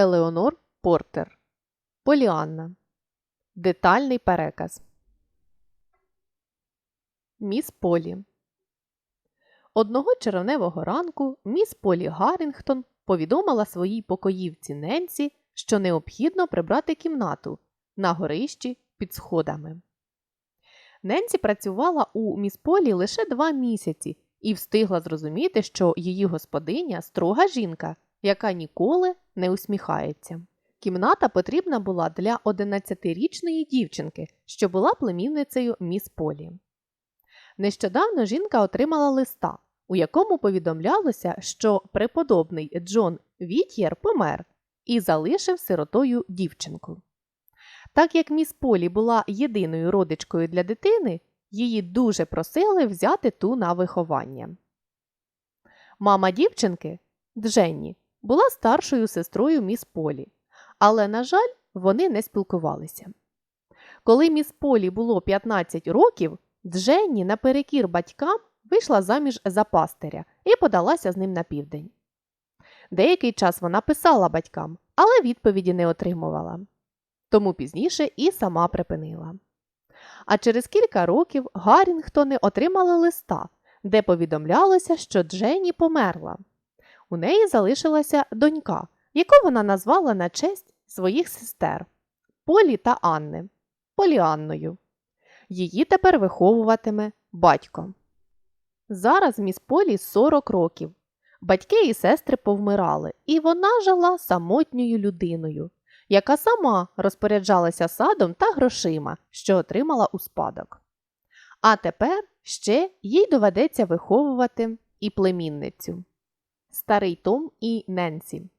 Елеонор Портер. Поліанна. Детальний переказ. Міс Полі. Одного червневого ранку міс Полі Гаррінгтон повідомила своїй покоївці Ненсі, що необхідно прибрати кімнату на горищі під сходами. Ненсі працювала у міс Полі лише два місяці і встигла зрозуміти, що її господиня строга жінка, яка ніколи не усміхається. Кімната потрібна була для 11-річної дівчинки, що була племінницею міс Полі. Нещодавно жінка отримала листа, у якому повідомлялося, що преподобний Джон Віт'єр помер і залишив сиротою дівчинку. Так як міс Полі була єдиною родичкою для дитини, її дуже просили взяти ту на виховання. Мама дівчинки Дженні була старшою сестрою міс Полі, але, на жаль, вони не спілкувалися. Коли міс Полі було 15 років, Дженні наперекір батькам вийшла заміж за пастиря і подалася з ним на південь. Деякий час вона писала батькам, але відповіді не отримувала. Тому пізніше і сама припинила. А через кілька років Гаррінгтони отримали листа, де повідомлялося, що Дженні померла. У неї залишилася донька, яку вона назвала на честь своїх сестер Полі та Анни Поліанною. Її тепер виховуватиме батько. Зараз міс Полі 40 років. Батьки і сестри повмирали, і вона жила самотньою людиною, яка сама розпоряджалася садом та грошима, що отримала у спадок. А тепер ще їй доведеться виховувати і племінницю Старий Том і Ненсі.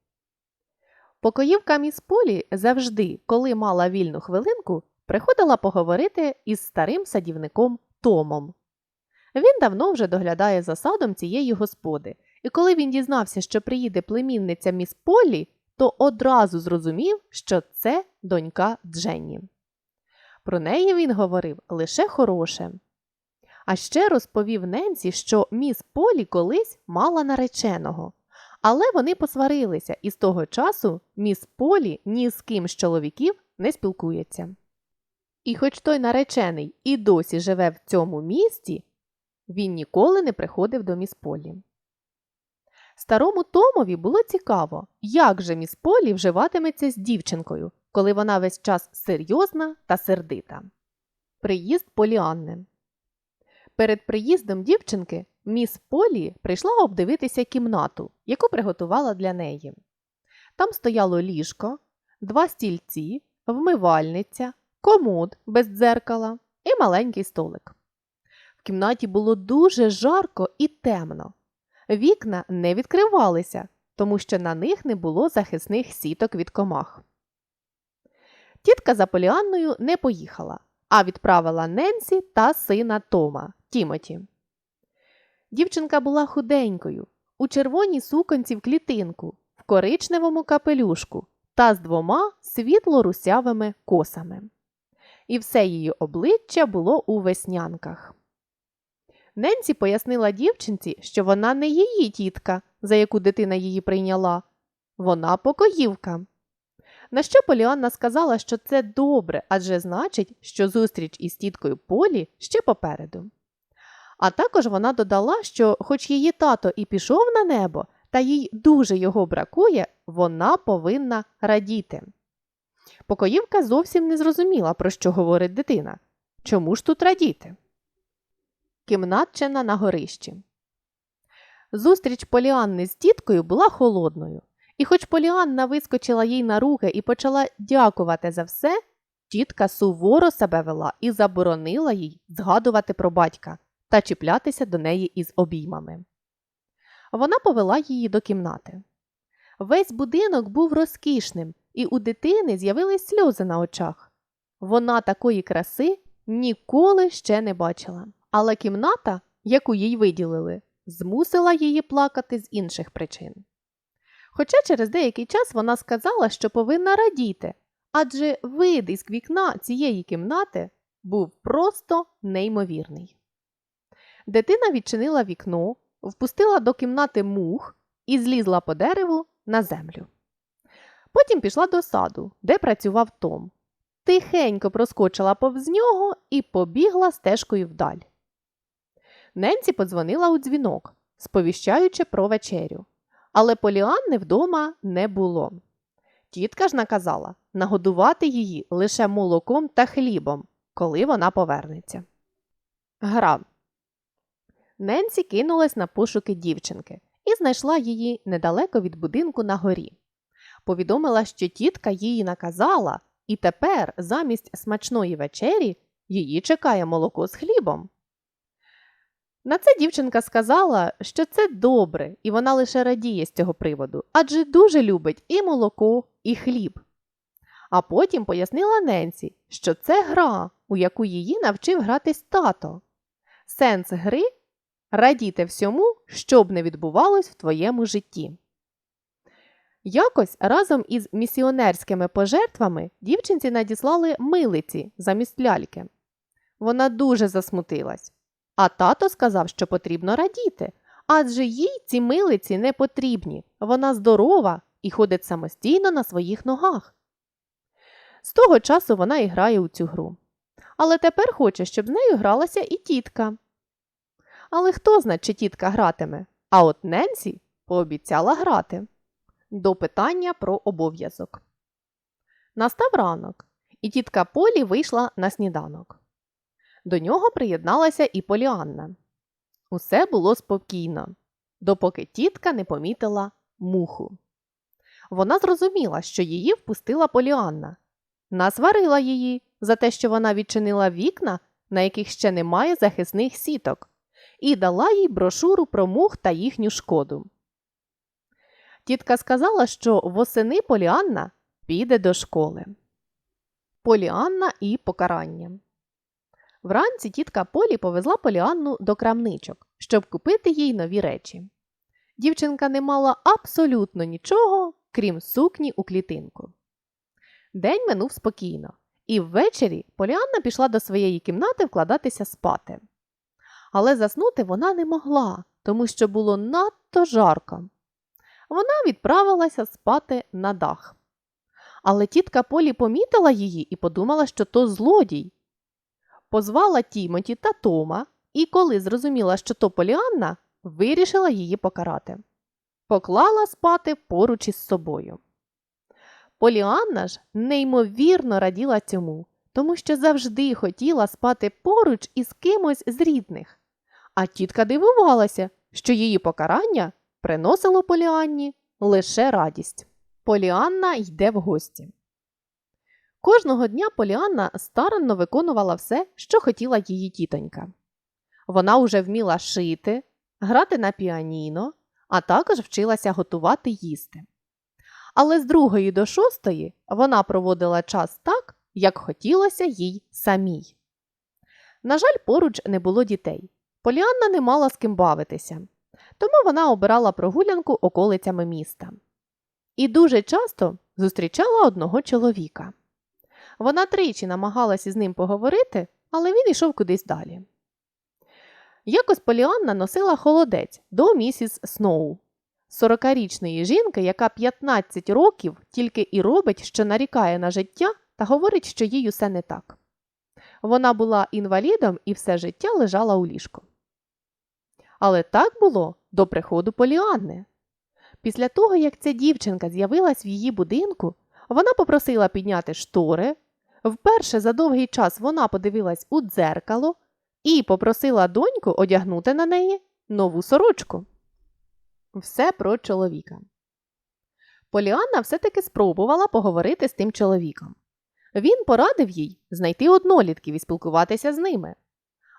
Покоївка міс Полі завжди, коли мала вільну хвилинку, приходила поговорити із старим садівником Томом. Він давно вже доглядає за садом цієї господи, і коли він дізнався, що приїде племінниця міс Полі, то одразу зрозумів, що це донька Дженні. Про неї він говорив лише хороше. А ще розповів Ненсі, що міс Полі колись мала нареченого. Але вони посварилися, і з того часу міс Полі ні з ким з чоловіків не спілкується. І хоч той наречений і досі живе в цьому місті, він ніколи не приходив до міс Полі. Старому Томові було цікаво, як же міс Полі вживатиметься з дівчинкою, коли вона весь час серйозна та сердита. Приїзд Поліанни Перед приїздом дівчинки міс Полі прийшла обдивитися кімнату, яку приготувала для неї. Там стояло ліжко, два стільці, вмивальниця, комод без дзеркала і маленький столик. В кімнаті було дуже жарко і темно. Вікна не відкривалися, тому що на них не було захисних сіток від комах. Тітка за Поліанною не поїхала, а відправила Ненсі та сина Тома Тімоті. Дівчинка була худенькою, у червоній суконці в клітинку, в коричневому капелюшку та з двома світло-русявими косами. І все її обличчя було у веснянках. Ненсі пояснила дівчинці, що вона не її тітка, за яку дитина її прийняла, вона покоївка. На що Поліанна сказала, що це добре, адже значить, що зустріч із тіткою Полі ще попереду. А також вона додала, що, хоч її тато і пішов на небо, та їй дуже його бракує, вона повинна радіти. Покоївка зовсім не зрозуміла, про що говорить дитина. Чому ж тут радіти? Кімнатчина на горищі. Зустріч Поліанни з тіткою була холодною, і хоч Поліанна вискочила їй на руки і почала дякувати за все, тітка суворо себе вела і заборонила їй згадувати про батька та чіплятися до неї із обіймами. Вона повела її до кімнати. Весь будинок був розкішним, і у дитини з'явились сльози на очах. Вона такої краси ніколи ще не бачила. Але кімната, яку їй виділили, змусила її плакати з інших причин. Хоча через деякий час вона сказала, що повинна радіти, адже вид із вікна цієї кімнати був просто неймовірний. Дитина відчинила вікно, впустила до кімнати мух і злізла по дереву на землю. Потім пішла до саду, де працював Том. Тихенько проскочила повз нього і побігла стежкою вдаль. Ненці подзвонила у дзвінок, сповіщаючи про вечерю. Але Поліанни вдома не було. Тітка ж наказала нагодувати її лише молоком та хлібом, коли вона повернеться. Гра. Ненсі кинулась на пошуки дівчинки і знайшла її недалеко від будинку на горі. Повідомила, що тітка її наказала, і тепер замість смачної вечері її чекає молоко з хлібом. На це дівчинка сказала, що це добре, і вона лише радіє з цього приводу, адже дуже любить і молоко, і хліб. А потім пояснила Ненсі, що це гра, у яку її навчив гратись тато. Сенс гри радіти всьому, що б не відбувалось в твоєму житті. Якось разом із місіонерськими пожертвами дівчинці надіслали милиці замість ляльки. Вона дуже засмутилась. А тато сказав, що потрібно радіти, адже їй ці милиці не потрібні. Вона здорова і ходить самостійно на своїх ногах. З того часу вона і грає у цю гру. Але тепер хоче, щоб з нею гралася і тітка. Але хто знає, чи тітка гратиме? А от Ненсі пообіцяла грати. До питання про обов'язок. Настав ранок, і тітка Полі вийшла на сніданок. До нього приєдналася і Поліанна. Усе було спокійно, допоки тітка не помітила муху. Вона зрозуміла, що її впустила Поліанна, насварила її за те, що вона відчинила вікна, на яких ще немає захисних сіток, і дала їй брошуру про мух та їхню шкоду. Тітка сказала, що восени Поліанна піде до школи. Поліанна і покарання. Вранці тітка Полі повезла Поліанну до крамничок, щоб купити їй нові речі. Дівчинка не мала абсолютно нічого, крім сукні у клітинку. День минув спокійно, і ввечері Поліанна пішла до своєї кімнати вкладатися спати. Але заснути вона не могла, тому що було надто жарко. Вона відправилася спати на дах. Але тітка Полі помітила її і подумала, що то злодій. Позвала Тімоті та Тома, і коли зрозуміла, що то Поліанна, вирішила її покарати. Поклала спати поруч із собою. Поліанна ж неймовірно раділа цьому, тому що завжди хотіла спати поруч із кимось з рідних. А тітка дивувалася, що її покарання приносило Поліанні лише радість. Поліанна йде в гості. Кожного дня Поліанна старанно виконувала все, що хотіла її тітонька. Вона уже вміла шити, грати на піаніно, а також вчилася готувати їсти. Але з другої до шостої вона проводила час так, як хотілося їй самій. На жаль, поруч не було дітей. Поліанна не мала з ким бавитися, тому вона обирала прогулянку околицями міста. І дуже часто зустрічала одного чоловіка. Вона тричі намагалася з ним поговорити, але він йшов кудись далі. Якось Поліанна носила холодець до місіс Сноу, 40-річної жінки, яка 15 років тільки і робить, що нарікає на життя та говорить, що їй усе не так. Вона була інвалідом і все життя лежала у ліжку. Але так було до приходу Поліанни. Після того, як ця дівчинка з'явилась в її будинку, вона попросила підняти штори. Вперше за довгий час вона подивилась у дзеркало і попросила доньку одягнути на неї нову сорочку. Все про чоловіка. Поліанна все-таки спробувала поговорити з тим чоловіком. Він порадив їй знайти однолітків і спілкуватися з ними.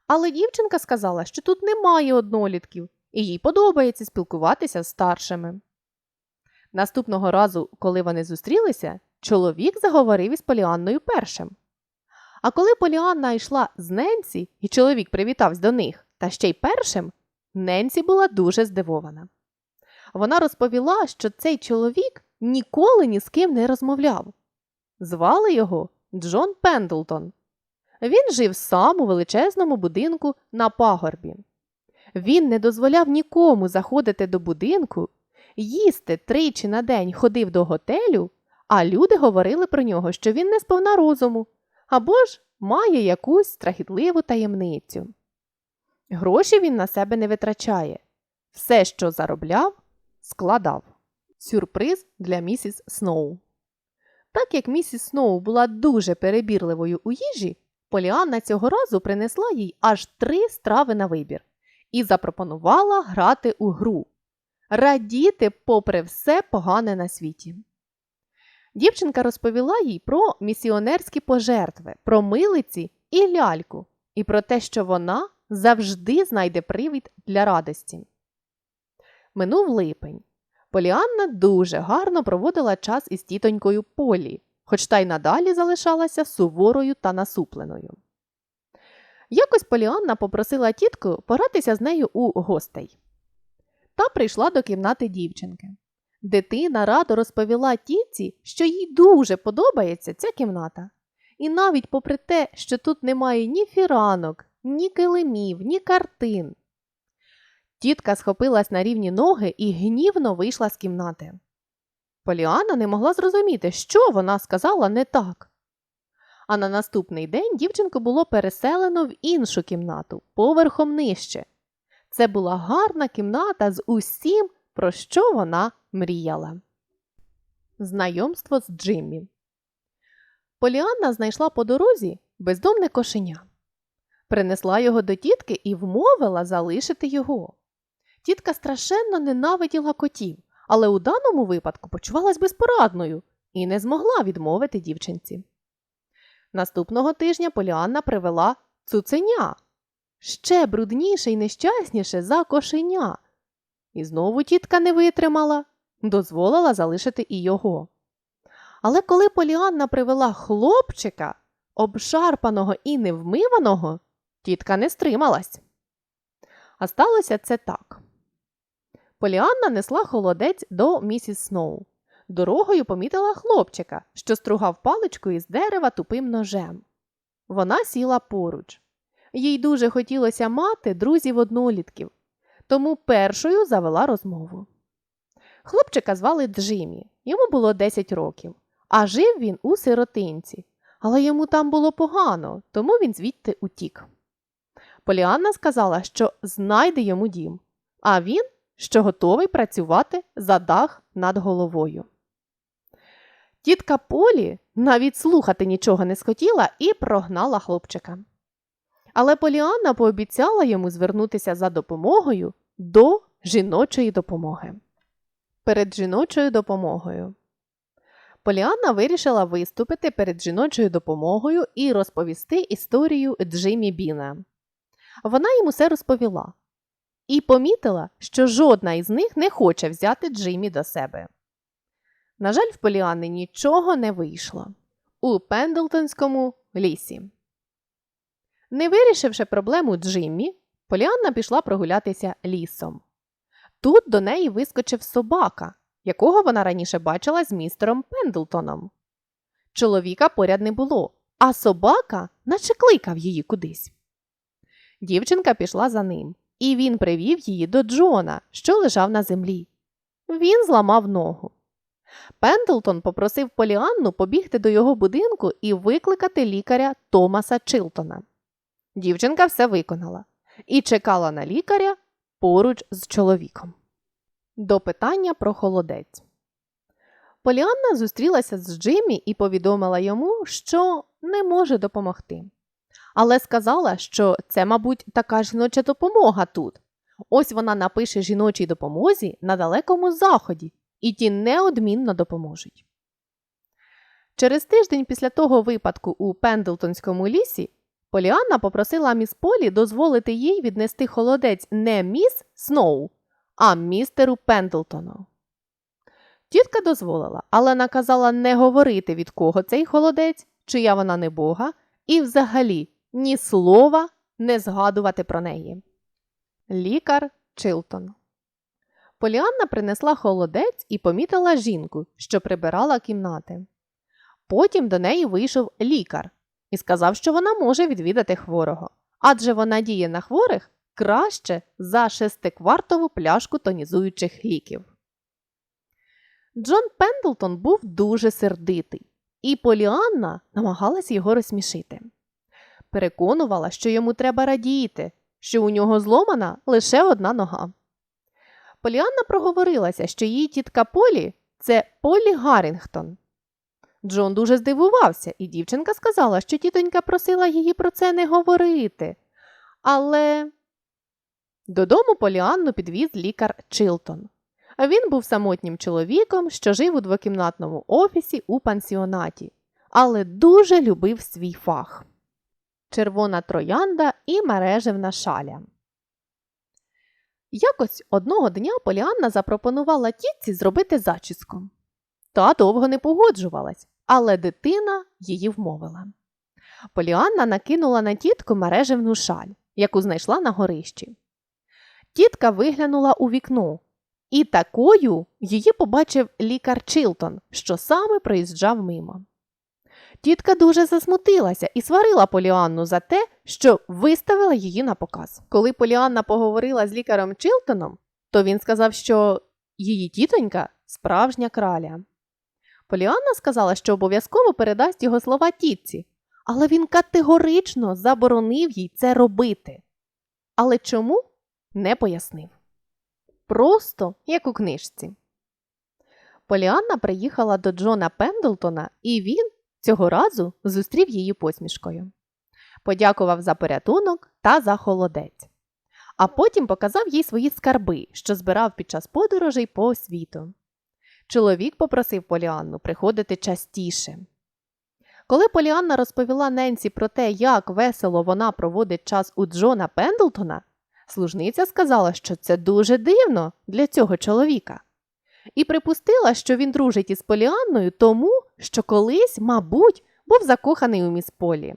Але дівчинка сказала, що тут немає однолітків, і їй подобається спілкуватися з старшими. Наступного разу, коли вони зустрілися, чоловік заговорив із Поліанною першим. А коли Поліанна йшла з Ненсі, і чоловік привітався до них, та ще й першим, Ненсі була дуже здивована. Вона розповіла, що цей чоловік ніколи ні з ким не розмовляв. Звали його Джон Пендлтон. Він жив сам у величезному будинку на пагорбі. Він не дозволяв нікому заходити до будинку, їсти тричі на день ходив до готелю, а люди говорили про нього, що він не сповна розуму або ж має якусь страхітливу таємницю. Гроші він на себе не витрачає. Все, що заробляв, складав. Сюрприз для місіс Сноу. Так як місіс Сноу була дуже перебірливою у їжі, Поліанна цього разу принесла їй аж три страви на вибір і запропонувала грати у гру, радіти попри все погане на світі. Дівчинка розповіла їй про місіонерські пожертви, про милиці і ляльку, і про те, що вона завжди знайде привід для радості. Минув липень. Поліанна дуже гарно проводила час із тітонькою Полі, хоч та й надалі залишалася суворою та насупленою. Якось Поліанна попросила тітку погратися з нею у гостей. Та прийшла до кімнати дівчинки. Дитина радо розповіла тітці, що їй дуже подобається ця кімната. І навіть попри те, що тут немає ні фіранок, ні килимів, ні картин. Тітка схопилась на рівні ноги і гнівно вийшла з кімнати. Поліана не могла зрозуміти, що вона сказала не так. А на наступний день дівчинку було переселено в іншу кімнату, поверхом нижче. Це була гарна кімната з усім, про що вона мріяла. Знайомство з Джиммі. Поліанна знайшла по дорозі бездомне кошеня. Принесла його до тітки і вмовила залишити його. Тітка страшенно ненавиділа котів, але у даному випадку почувалась безпорадною і не змогла відмовити дівчинці. Наступного тижня Поліанна привела цуценя ще брудніше і нещасніше за кошеня. І знову тітка не витримала, дозволила залишити і його. Але коли Поліанна привела хлопчика, обшарпаного і невмиваного, тітка не стрималась. А сталося це так. Поліанна несла холодець до місіс Сноу. Дорогою помітила хлопчика, що стругав паличкою з дерева тупим ножем. Вона сіла поруч. Їй дуже хотілося мати друзів однолітків, тому першою завела розмову. Хлопчика звали Джиммі, йому було 10 років, а жив він у сиротинці, але йому там було погано, тому він звідти утік. Поліанна сказала, що знайде йому дім, а він, що готовий працювати за дах над головою. Тітка Полі навіть слухати нічого не схотіла і прогнала хлопчика. Але Поліанна пообіцяла йому звернутися за допомогою до жіночої допомоги. Перед жіночою допомогою. Поліанна вирішила виступити перед жіночою допомогою і розповісти історію Джиммі Біна. Вона йому все розповіла і помітила, що жодна із них не хоче взяти Джиммі до себе. На жаль, в Поліанни нічого не вийшло у Пендлтонському лісі. Не вирішивши проблему Джиммі, Поліанна пішла прогулятися лісом. Тут до неї вискочив собака, якого вона раніше бачила з містером Пендлтоном. Чоловіка поряд не було, а собака наче кликав її кудись. Дівчинка пішла за ним, і він привів її до Джона, що лежав на землі. Він зламав ногу. Пендлтон попросив Поліанну побігти до його будинку і викликати лікаря Томаса Чилтона. Дівчинка все виконала і чекала на лікаря поруч з чоловіком. До питання про холодець. Поліанна зустрілася з Джиммі і повідомила йому, що не може допомогти. Але сказала, що це, мабуть, така жіноча допомога тут. Ось вона напише жіночій допомозі на далекому заході, і ті неодмінно допоможуть. Через тиждень після того випадку у Пендлтонському лісі Поліанна попросила міс Полі дозволити їй віднести холодець не міс Сноу, а містеру Пендлтону. Тітка дозволила, але наказала не говорити, від кого цей холодець, чия вона не бога, і взагалі ні слова не згадувати про неї. Лікар Чилтон. Поліанна принесла холодець і помітила жінку, що прибирала кімнати. Потім до неї вийшов лікар і сказав, що вона може відвідати хворого, адже вона діє на хворих краще за шестиквартову пляшку тонізуючих ліків. Джон Пендлтон був дуже сердитий, і Поліанна намагалась його розсмішити. Переконувала, що йому треба радіти, що у нього зломана лише одна нога. Поліанна проговорилася, що її тітка Полі це Полі Гаррінгтон. Джон дуже здивувався, і дівчинка сказала, що тітонька просила її про це не говорити. Але додому Поліанну підвіз лікар Чилтон. Він був самотнім чоловіком, що жив у двокімнатному офісі у пансіонаті, але дуже любив свій фах. Червона троянда і мережевна шаля. Якось одного дня Поліанна запропонувала тітці зробити зачіску. Та довго не погоджувалась, але дитина її вмовила. Поліанна накинула на тітку мережевну шаль, яку знайшла на горищі. Тітка виглянула у вікно, і такою її побачив лікар Чилтон, що саме проїжджав мимо. Тітка дуже засмутилася і сварила Поліанну за те, що виставила її на показ. Коли Поліанна поговорила з лікарем Чилтоном, то він сказав, що її тітонька справжня краля. Поліанна сказала, що обов'язково передасть його слова тітці, але він категорично заборонив їй це робити. Але чому не пояснив. Просто як у книжці. Поліанна приїхала до Джона Пендлтона, і він цього разу зустрів її посмішкою. Подякував за порятунок та за холодець. А потім показав їй свої скарби, що збирав під час подорожей по світу. Чоловік попросив Поліанну приходити частіше. Коли Поліанна розповіла Ненсі про те, як весело вона проводить час у Джона Пендлтона, служниця сказала, що це дуже дивно для цього чоловіка, і припустила, що він дружить із Поліанною тому, що колись, мабуть, був закоханий у міс Полі.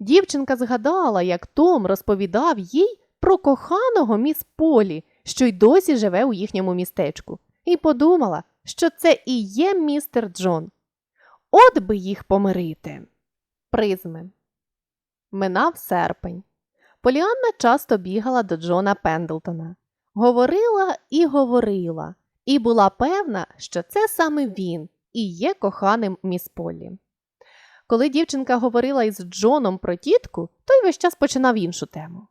Дівчинка згадала, як Том розповідав їй про коханого міс Полі, що й досі живе у їхньому містечку, і подумала, що це і є містер Джон. От би їх помирити. Призми. Минав серпень. Поліанна часто бігала до Джона Пендлтона. Говорила і говорила, і була певна, що це саме він і є коханим міс Полі. Коли дівчинка говорила із Джоном про тітку, той весь час починав іншу тему.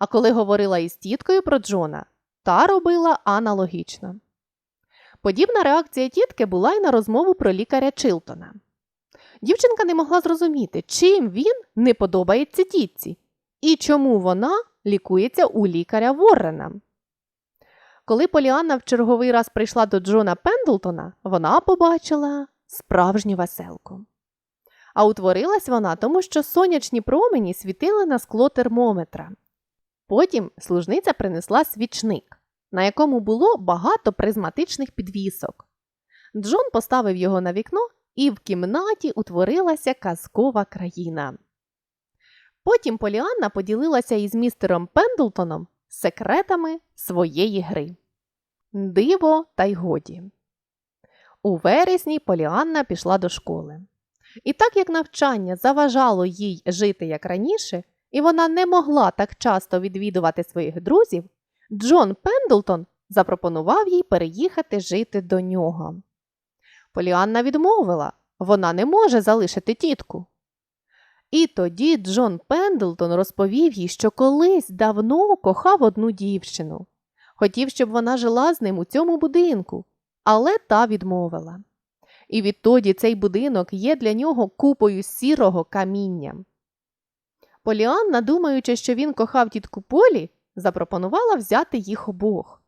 А коли говорила із тіткою про Джона, та робила аналогічно. Подібна реакція тітки була й на розмову про лікаря Чилтона. Дівчинка не могла зрозуміти, чим він не подобається тітці і чому вона лікується у лікаря Воррена. Коли Поліанна в черговий раз прийшла до Джона Пендлтона, вона побачила справжню веселку. А утворилась вона тому, що сонячні промені світили на скло термометра. Потім служниця принесла свічник, на якому було багато призматичних підвісок. Джон поставив його на вікно, і в кімнаті утворилася казкова країна. Потім Поліанна поділилася із містером Пендлтоном секретами своєї гри. Диво та й годі. У вересні Поліанна пішла до школи. І так як навчання заважало їй жити як раніше, і вона не могла так часто відвідувати своїх друзів, Джон Пендлтон запропонував їй переїхати жити до нього. Поліанна відмовила вона не може залишити тітку. І тоді Джон Пендлтон розповів їй, що колись давно кохав одну дівчину. Хотів, щоб вона жила з ним у цьому будинку, але та відмовила. І відтоді цей будинок є для нього купою сірого каміння. Поліанна, думаючи, що він кохав тітку Полі, запропонувала взяти їх обох.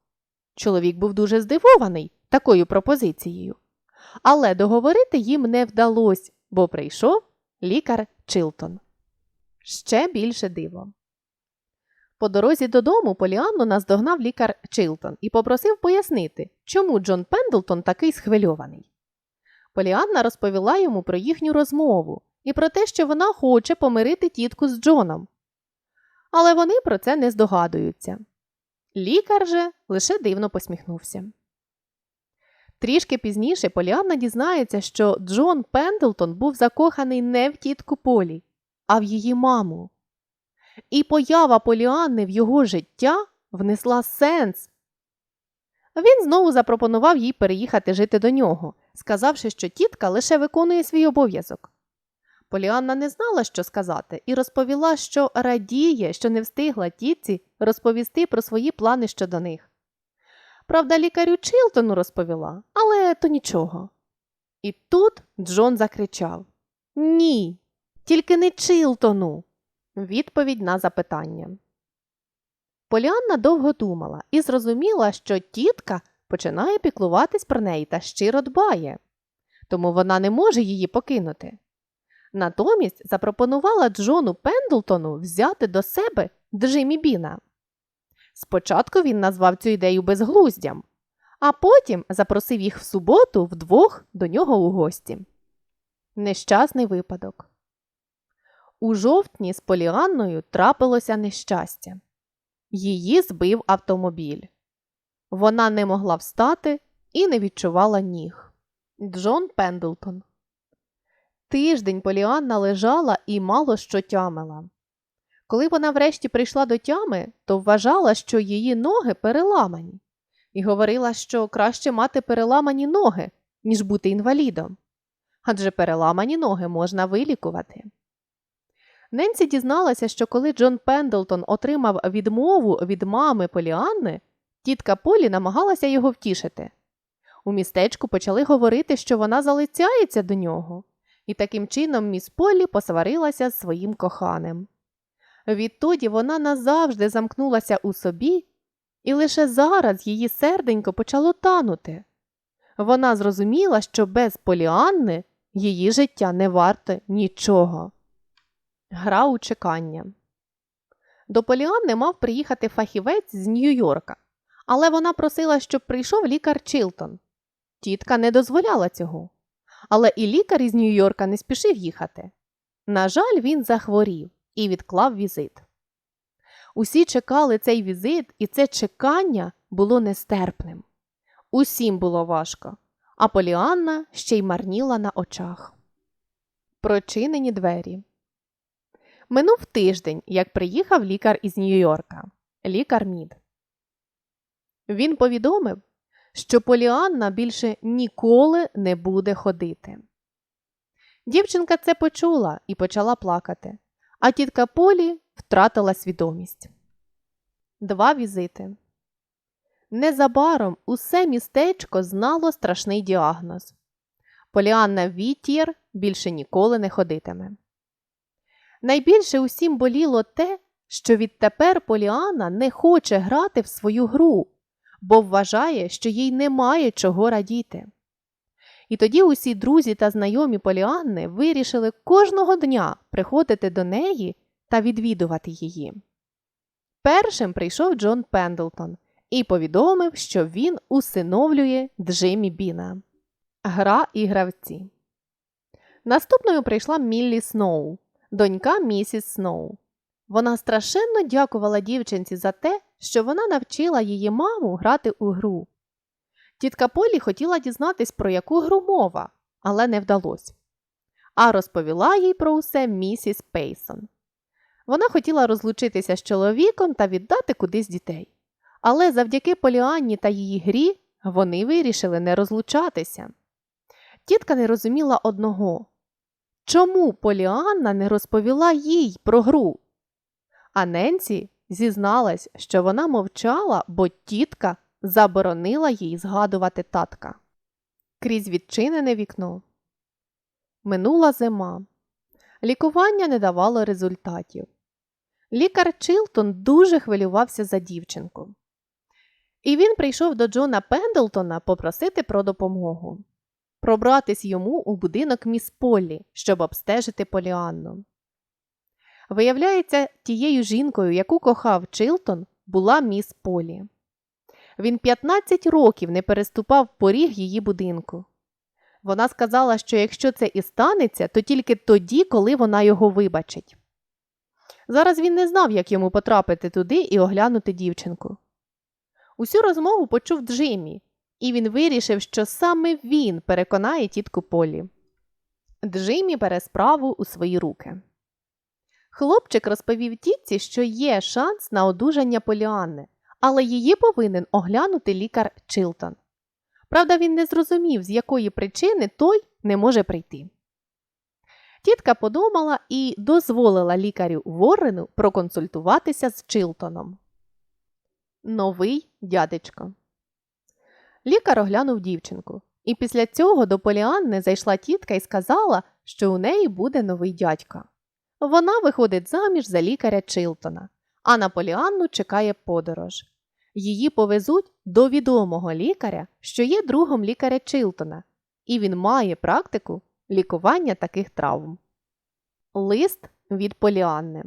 Чоловік був дуже здивований такою пропозицією. Але договорити їм не вдалося, бо прийшов лікар Чилтон. Ще більше диво. По дорозі додому Поліанну наздогнав лікар Чилтон і попросив пояснити, чому Джон Пендлтон такий схвильований. Поліанна розповіла йому про їхню розмову і про те, що вона хоче помирити тітку з Джоном. Але вони про це не здогадуються. Лікар же лише дивно посміхнувся. Трішки пізніше Поліанна дізнається, що Джон Пендлтон був закоханий не в тітку Полі, а в її маму. І поява Поліанни в його життя внесла сенс Він знову запропонував їй переїхати жити до нього, сказавши, що тітка лише виконує свій обов'язок. Поліанна не знала, що сказати, і розповіла, що радіє, що не встигла тітці розповісти про свої плани щодо них. Правда, лікарю Чилтону розповіла, але то нічого. І тут Джон закричав Ні, тільки не Чилтону. Відповідь на запитання. Поліанна довго думала і зрозуміла, що тітка починає піклуватись про неї та щиро дбає, тому вона не може її покинути. Натомість запропонувала Джону Пендлтону взяти до себе Джиммі Біна. Спочатку він назвав цю ідею безглуздям, а потім запросив їх в суботу вдвох до нього у гості. Нещасний випадок. У жовтні з Поліанною трапилося нещастя. Її збив автомобіль. Вона не могла встати і не відчувала ніг. Джон Пендлтон. Тиждень Поліанна лежала і мало що тямила. Коли вона врешті прийшла до тями, то вважала, що її ноги переламані, і говорила, що краще мати переламані ноги, ніж бути інвалідом. Адже переламані ноги можна вилікувати. Ненсі дізналася, що коли Джон Пендлтон отримав відмову від мами Поліанни, тітка Полі намагалася його втішити. У містечку почали говорити, що вона залицяється до нього, і таким чином міс Полі посварилася з своїм коханим. Відтоді вона назавжди замкнулася у собі, і лише зараз її серденько почало танути. Вона зрозуміла, що без Поліанни її життя не варте нічого. Гра у чекання. До Поліанни мав приїхати фахівець з Нью-Йорка, але вона просила, щоб прийшов лікар Чилтон. Тітка не дозволяла цього. Але і лікар із Нью-Йорка не спішив їхати. На жаль, він захворів і відклав візит. Усі чекали цей візит, і це чекання було нестерпним. Усім було важко, а Поліанна ще й марніла на очах. Прочинені двері. Минув тиждень, як приїхав лікар із Нью-Йорка, лікар Мід. Він повідомив, що Поліанна більше ніколи не буде ходити. Дівчинка це почула і почала плакати, а тітка Полі втратила свідомість. Два візити. Незабаром усе містечко знало страшний діагноз. Поліанна Вітір більше ніколи не ходитиме. Найбільше усім боліло те, що відтепер Поліанна не хоче грати в свою гру, бо вважає, що їй немає чого радіти. І тоді усі друзі та знайомі Поліанни вирішили кожного дня приходити до неї та відвідувати її. Першим прийшов Джон Пендлтон і повідомив, що він усиновлює Джиммі Біна. Гра і гравці. Наступною прийшла Міллі Сноу, донька місіс Сноу. Вона страшенно дякувала дівчинці за те, що вона навчила її маму грати у гру. Тітка Полі хотіла дізнатись, про яку гру мова, але не вдалося. А розповіла їй про усе місіс Пейсон. Вона хотіла розлучитися з чоловіком та віддати кудись дітей. Але завдяки Поліанні та її грі вони вирішили не розлучатися. Тітка не розуміла одного чому Поліанна не розповіла їй про гру? А Ненсі зізналась, що вона мовчала, бо тітка заборонила їй згадувати татка. Крізь відчинене вікно. Минула зима. Лікування не давало результатів. Лікар Чилтон дуже хвилювався за дівчинку. І він прийшов до Джона Пендлтона попросити про допомогу пробратись йому у будинок міс Поллі, щоб обстежити Поліанну. Виявляється, тією жінкою, яку кохав Чилтон, була міс Полі. Він 15 років не переступав поріг її будинку. Вона сказала, що якщо це і станеться, то тільки тоді, коли вона його вибачить. Зараз він не знав, як йому потрапити туди і оглянути дівчинку. Усю розмову почув Джиммі, і він вирішив, що саме він переконає тітку Полі. Джиммі бере справу у свої руки. Хлопчик розповів тітці, що є шанс на одужання Поліанни, але її повинен оглянути лікар Чилтон. Правда, він не зрозумів, з якої причини той не може прийти. Тітка подумала і дозволила лікарю Воррену проконсультуватися з Чилтоном. Новий дядечко. Лікар оглянув дівчинку, і після цього до Поліанни зайшла тітка і сказала, що у неї буде новий дядько. Вона виходить заміж за лікаря Чилтона, а на Поліанну чекає подорож. Її повезуть до відомого лікаря, що є другом лікаря Чилтона, і він має практику лікування таких травм. Лист від Поліанни.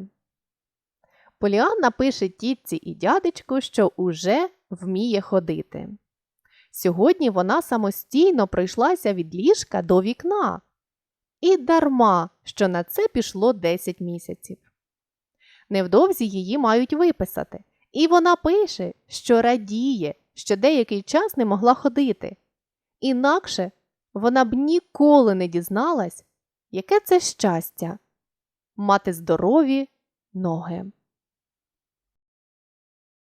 Поліанна пише тітці і дядечку, що уже вміє ходити. Сьогодні вона самостійно пройшлася від ліжка до вікна. І дарма, що на це пішло 10 місяців. Невдовзі її мають виписати, і вона пише, що радіє, що деякий час не могла ходити. Інакше вона б ніколи не дізналась, яке це щастя мати здорові ноги.